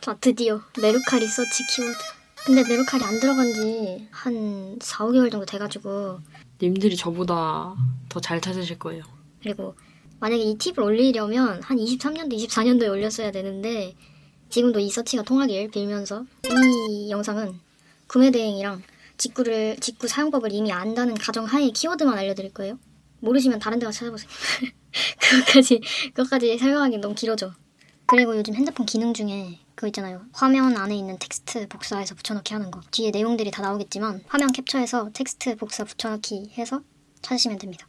자, 드디어 메루카 리 서치 키워드. 근데 메루카리 안 들어간 지 한 4, 5개월 정도 돼가지고 님들이 저보다 더 잘 찾으실 거예요. 그리고 만약에 이 팁을 올리려면 한 23년도, 24년도에 올렸어야 되는데 지금도 이 서치가 통하길 빌면서 이 영상은 구매 대행이랑 직구를 직구 사용법을 이미 안다는 가정하에 키워드만 알려드릴 거예요. 모르시면 다른 데 가서 찾아보세요. 그것까지 그것까지 설명하기 너무 길어져. 그리고 요즘 핸드폰 기능 중에 그거 있잖아요. 화면 안에 있는 텍스트 복사해서 붙여넣기 하는 거. 뒤에 내용들이 다 나오겠지만 화면 캡처해서 텍스트 복사 붙여넣기 해서 찾으시면 됩니다.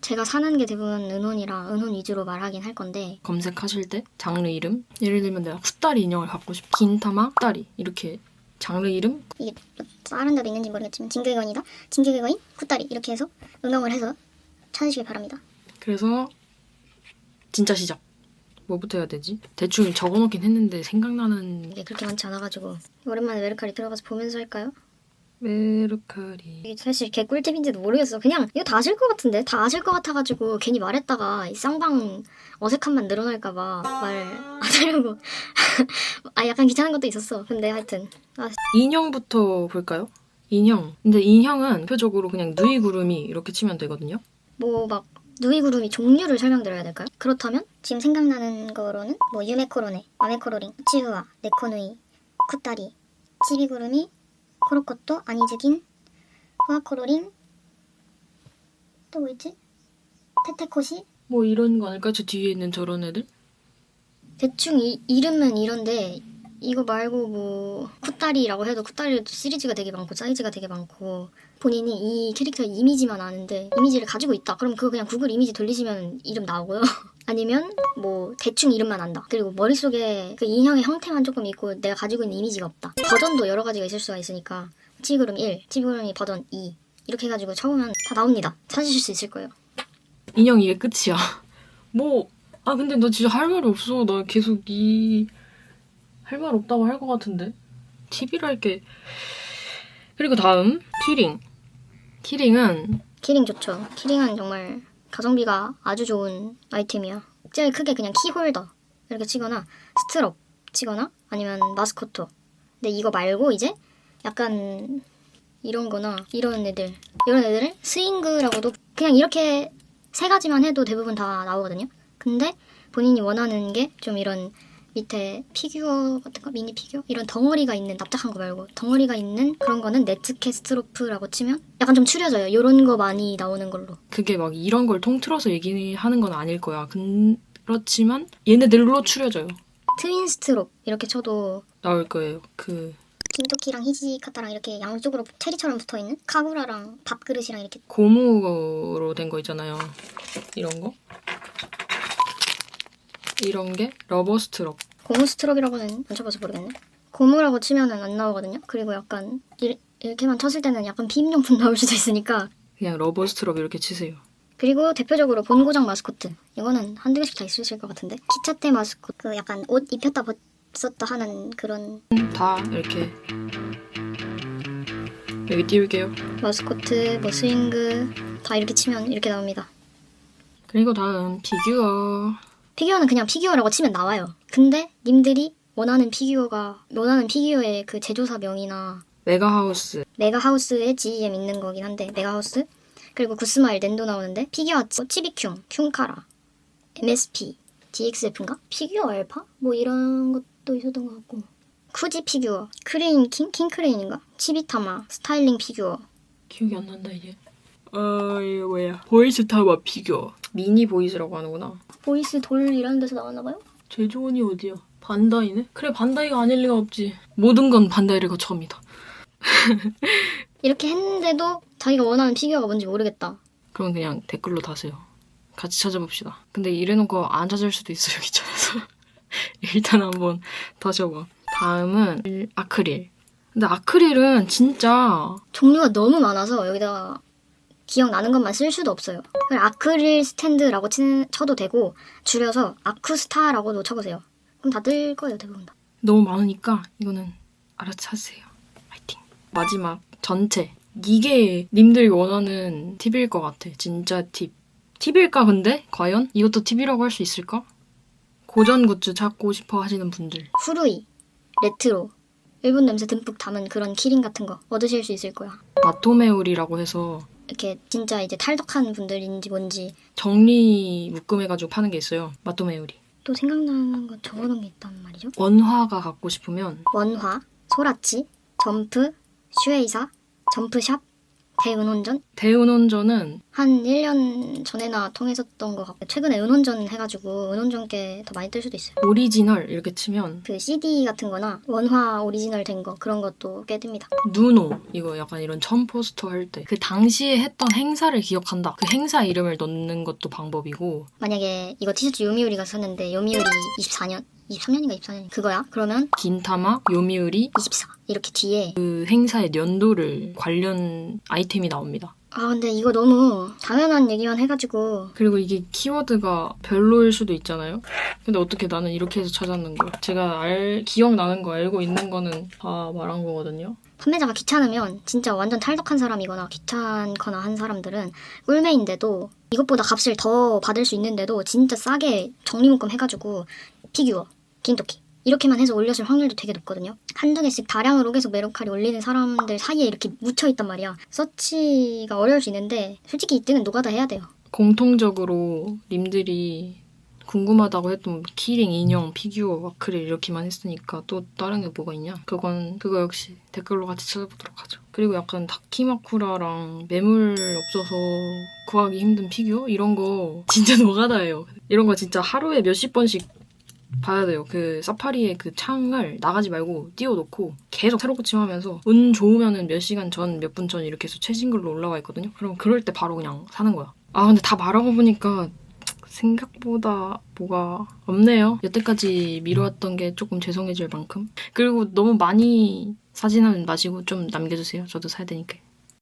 제가 사는 게 대부분 은혼이라 은혼 위주로 말하긴 할 건데 검색하실 때 장르 이름 예를 들면 내가 쿠다리 인형을 갖고 싶어. 긴 타마 쿠다리 이렇게 장르 이름 이게 다른 데도 있는지 모르겠지만 징계거인이다 징계거인 쿠다리 이렇게 해서 응용을 해서 찾으시길 바랍니다. 그래서 진짜 시작. 뭐부터 해야 되지? 대충 적어놓긴 했는데 생각나는 이게 그렇게 많지 않아가지고 오랜만에 메르카리 들어가서 보면서 할까요? 메르카리 이게 사실 개 꿀팁인지도 모르겠어. 그냥 이거 다 아실 것 같은데 다 아실 것 같아가지고 괜히 말했다가 이 쌍방 어색함만 늘어날까봐 말 안 하려고 아 약간 귀찮은 것도 있었어. 근데 하여튼 아, 인형부터 볼까요? 인형. 근데 인형은 대표적으로 그냥 누이 구름이 이렇게 치면 되거든요. 뭐 막 누이구름이 종류를 설명드려야 될까요? 그렇다면 지금 생각나는 거로는 뭐 유메코로네, 마메코로링, 치우아, 네코누이, 쿠따리, 치비구름이, 코로코토, 아니즈긴, 후아코로링 또 뭐 있지? 테테코시 뭐 이런 거 아닐까? 저 뒤에 있는 저런 애들? 대충 이, 이름은 이런데 이거 말고 뭐 쿠따리라고 해도 쿠따리도 시리즈가 되게 많고 사이즈가 되게 많고 본인이 이 캐릭터의 이미지만 아는데 이미지를 가지고 있다. 그럼 그거 그냥 구글 이미지 돌리시면 이름 나오고요. 아니면 뭐 대충 이름만 안다. 그리고 머릿속에 그 인형의 형태만 조금 있고 내가 가지고 있는 이미지가 없다. 버전도 여러 가지가 있을 수가 있으니까 치그름 1, 치그름이 버전 2 이렇게 해가지고 쳐보면 다 나옵니다. 찾으실 수 있을 거예요. 인형 이게 끝이야. 뭐, 아, 근데 너 진짜 할 말이 없어. 나 계속 이, 할 말 없다고 할 것 같은데. TV를 할게. 그리고 다음, 키링. 키링은, 키링 좋죠. 키링은 정말 가성비가 아주 좋은 아이템이야. 제일 크게 그냥 키홀더 이렇게 치거나 스트럽 치거나 아니면 마스코토. 근데 이거 말고 이제 약간 이런 거나 이런 애들 이런 애들을 스윙그라고도 그냥 이렇게 세 가지만 해도 대부분 다 나오거든요. 근데 본인이 원하는 게 좀 이런 밑에 피규어 같은 거 미니 피규어 이런 덩어리가 있는 납작한 거 말고 덩어리가 있는 그런 거는 네트캐스트로프라고 치면 약간 좀 추려져요. 요런 거 많이 나오는 걸로. 그게 막 이런 걸 통틀어서 얘기하는 건 아닐 거야. 근, 그렇지만, 얘네들로 추려져요. 트윈스트롭 이렇게 쳐도 나올 거예요. 그, 긴토키랑 히지카타랑 이렇게 양쪽으로 체리처럼 붙어 있는 카구라랑 밥그릇이랑 이렇게 고무로 된 거 있잖아요. 이런 거. 이런 게 러버 스트럭. 고무 스트롭이라고는 안 쳐봐서 모르겠네. 고무라고 치면은 안 나오거든요. 그리고 약간 이, 이렇게만 쳤을 때는 약간 피임용품 나올 수도 있으니까. 그냥 러버 스트럭 이렇게 치세요. 그리고 대표적으로 본고장 마스코트. 이거는 한두 개씩 다 있으실 것 같은데. 기차 때 마스코트. 그 약간 옷 입혔다 벗었다 하는 그런 다 이렇게 여기 띄울게요. 마스코트, 뭐 스윙그 다 이렇게 치면 이렇게 나옵니다. 그리고 다음 피규어. 피규어는 그냥 피규어라고 치면 나와요. 근데 님들이 원하는 피규어가 원하는 피규어의 그 제조사 명이나 메가하우스. 메가하우스에 GEM 있는 거긴 한데 메가하우스 그리고 구스마일 낸도 나오는데 피규어 치비켕, 켕카라, MSP, DXF인가? 피규어 알파? 뭐 이런 것도 있었던 것 같고 쿠지 피규어, 크레인 킹? 킹 크레인인가? 치비타마, 스타일링 피규어 기억이 안 난다 이제. 어 이거 뭐야? 보이스 타워 피규어. 미니 보이스라고 하는구나. 보이스 돌 이런 데서 나왔나 봐요? 제조원이 어디야? 반다이네? 그래 반다이가 아닐 리가 없지. 모든 건 반다이를 거쳐옵니다. 이렇게 했는데도 자기가 원하는 피규어가 뭔지 모르겠다. 그럼 그냥 댓글로 다세요. 같이 찾아봅시다. 근데 이래놓고 안 찾을 수도 있어요, 귀찮아서. 일단 한번 다시 해봐. 다음은 아크릴. 근데 아크릴은 진짜 종류가 너무 많아서 여기다가 기억나는 것만 쓸 수도 없어요. 아크릴 스탠드라고 치, 쳐도 되고 줄여서 아쿠스타라고도 쳐보세요. 그럼 다 뜰 거예요 대부분 다. 너무 많으니까 이거는 알아차세요. 화이팅. 마지막 전체. 이게 님들이 원하는 팁일 것 같아. 진짜 팁. 팁일까 근데? 과연? 이것도 팁이라고 할 수 있을까? 고전 굿즈 찾고 싶어 하시는 분들 후루이, 레트로, 일본 냄새 듬뿍 담은 그런 키링 같은 거 얻으실 수 있을 거야. 마토메울이라고 해서 이렇게 진짜 이제 탈덕한 분들인지 뭔지 정리 묶음해가지고 파는 게 있어요. 마토메울이. 또 생각나는 거 적어놓은 게 있단 말이죠. 원화가 갖고 싶으면 원화, 소라치, 점프, 슈에이사, 점프샵, 대은혼전 대은원전은 한 1년 전에나 통했었던 것 같고 최근에 은혼전 해가지고 은혼전께 더 많이 뜰 수도 있어요. 오리지널 이렇게 치면 그 CD 같은 거나 원화 오리지널 된 거 그런 것도 꽤 뜹니다. 누노 이거 약간 이런 첨 포스터 할 때 그 당시에 했던 행사를 기억한다. 그 행사 이름을 넣는 것도 방법이고 만약에 이거 티셔츠 요미우리가 샀는데 요미우리 24년 23년인가 24년 그거야? 그러면 긴타마, 요미우리 24 이렇게 뒤에 그 행사의 연도를 관련 아이템이 나옵니다. 아 근데 이거 너무 당연한 얘기만 해가지고 그리고 이게 키워드가 별로일 수도 있잖아요. 근데 어떻게 나는 이렇게 해서 찾았는 거야? 제가 알 기억나는 거 알고 있는 거는 다 말한 거거든요. 판매자가 귀찮으면 진짜 완전 탈덕한 사람이거나 귀찮거나 한 사람들은 꿀매인데도 이것보다 값을 더 받을 수 있는데도 진짜 싸게 정리묶음 해가지고 피규어, 긴토키 이렇게만 해서 올렸을 확률도 되게 높거든요. 한두 개씩 다량으로 계속 메로칼이 올리는 사람들 사이에 이렇게 묻혀있단 말이야. 서치가 어려울 수 있는데 솔직히 이때는 노가다 해야 돼요. 공통적으로 님들이 궁금하다고 했던 키링, 인형, 피규어, 아크릴 이렇게만 했으니까 또 다른 게 뭐가 있냐? 그건 그거 역시 댓글로 같이 찾아보도록 하죠. 그리고 약간 다키마쿠라랑 매물 없어서 구하기 힘든 피규어 이런 거 진짜 노가다예요. 이런 거 진짜 하루에 몇십 번씩 봐야 돼요. 그 사파리의 그 창을 나가지 말고 띄워놓고 계속 새로 고침하면서 운 좋으면은 몇 시간 전, 몇 분 전 이렇게 해서 최신 글로 올라와 있거든요. 그럼 그럴 때 바로 그냥 사는 거야. 아 근데 다 말하고 보니까 생각보다 뭐가 없네요. 여태까지 미뤄왔던 게 조금 죄송해질 만큼. 그리고 너무 많이 사지는 마시고 좀 남겨주세요. 저도 사야 되니까.